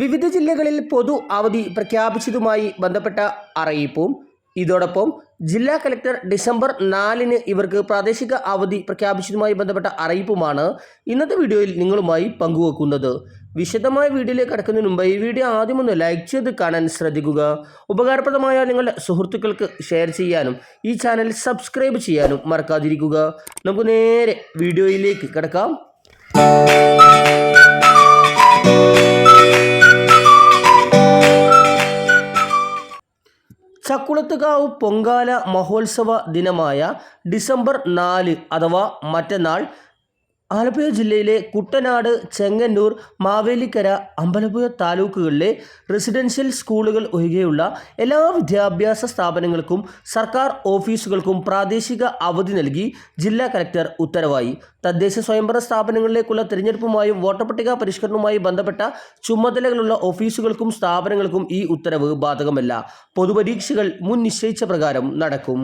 വിവിധ ജില്ലകളിൽ പൊതു അവധി പ്രഖ്യാപിച്ചതുമായി ബന്ധപ്പെട്ട അറിയിപ്പും. ഇതോടൊപ്പം ജില്ലാ കലക്ടർ ഡിസംബർ നാലിന് ഇവർക്ക് പ്രാദേശിക അവധി പ്രഖ്യാപിച്ചതുമായി ബന്ധപ്പെട്ട അറിയിപ്പുമാണ് ഇന്നത്തെ വീഡിയോയിൽ നിങ്ങളുമായി പങ്കുവെക്കുന്നത്. വിശദമായ വീഡിയോയിലേക്ക് കടക്കുന്നതിന് മുമ്പ് ഈ വീഡിയോ ആദ്യം ഒന്ന് ലൈക്ക് ചെയ്ത് കാണാൻ ശ്രദ്ധിക്കുക. ഉപകാരപ്രദമായ നിങ്ങളുടെ സുഹൃത്തുക്കൾക്ക് ഷെയർ ചെയ്യാനും ഈ ചാനൽ സബ്സ്ക്രൈബ് ചെയ്യാനും മറക്കാതിരിക്കുക. നമുക്ക് നേരെ വീഡിയോയിലേക്ക് കിടക്കാം. ചക്കുളത്തുകാവ് പൊങ്കാല മഹോത്സവ ദിനമായ ഡിസംബർ നാല് അഥവാ മറ്റന്നാൾ ആലപ്പുഴ ജില്ലയിലെ കുട്ടനാട് ചെങ്ങന്നൂർ മാവേലിക്കര അമ്പലപ്പുഴ താലൂക്കുകളിലെ റെസിഡൻഷ്യൽ സ്കൂളുകൾ ഒഴികെയുള്ള എല്ലാ വിദ്യാഭ്യാസ സ്ഥാപനങ്ങൾക്കും സർക്കാർ ഓഫീസുകൾക്കും പ്രാദേശിക അവധി നൽകി ജില്ലാ കലക്ടർ ഉത്തരവായി. തദ്ദേശ സ്വയംഭരണ സ്ഥാപനങ്ങളിലേക്കുള്ള തിരഞ്ഞെടുപ്പുമായും വോട്ടർ പട്ടിക പരിഷ്കരണവുമായി ബന്ധപ്പെട്ട ചുമതലകളുള്ള ഓഫീസുകൾക്കും സ്ഥാപനങ്ങൾക്കും ഈ ഉത്തരവ് ബാധകമല്ല. പൊതുപരീക്ഷകൾ മുൻ നിശ്ചയിച്ച പ്രകാരം നടക്കും.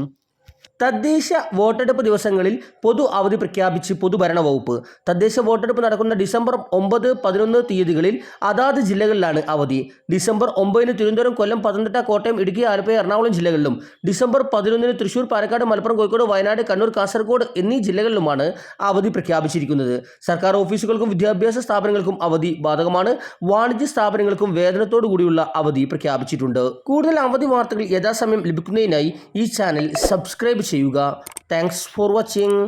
തദ്ദേശ വോട്ടെടുപ്പ് ദിവസങ്ങളിൽ പൊതു അവധി പ്രഖ്യാപിച്ച് പൊതുഭരണ വകുപ്പ് തദ്ദേശ വോട്ടെടുപ്പ് നടക്കുന്ന ഡിസംബർ ഒമ്പത് പതിനൊന്ന് തീയതികളിൽ അതാത് ജില്ലകളിലാണ് അവധി. ഡിസംബർ ഒമ്പതിന് തിരുവനന്തപുരം കൊല്ലം പത്തനംതിട്ട കോട്ടയം ഇടുക്കി ആലപ്പുഴ എറണാകുളം ജില്ലകളിലും. ഡിസംബർ പതിനൊന്നിന് തൃശൂർ പാലക്കാട് മലപ്പുറം കോഴിക്കോട് വയനാട് കണ്ണൂർ കാസർഗോഡ് എന്നീ ജില്ലകളിലുമാണ് അവധി പ്രഖ്യാപിച്ചിരിക്കുന്നത്. സർക്കാർ ഓഫീസുകൾക്കും വിദ്യാഭ്യാസ സ്ഥാപനങ്ങൾക്കും അവധി ബാധകമാണ്. വാണിജ്യ സ്ഥാപനങ്ങൾക്കും വേതനത്തോടു കൂടിയുള്ള അവധി പ്രഖ്യാപിച്ചിട്ടുണ്ട്. കൂടുതൽ അവധി വാർത്തകൾ യഥാസമയം ലഭിക്കുന്നതിനായി ഈ ചാനൽ സബ്സ്ക്രൈബ് ചെയ്യുക. Thanks for watching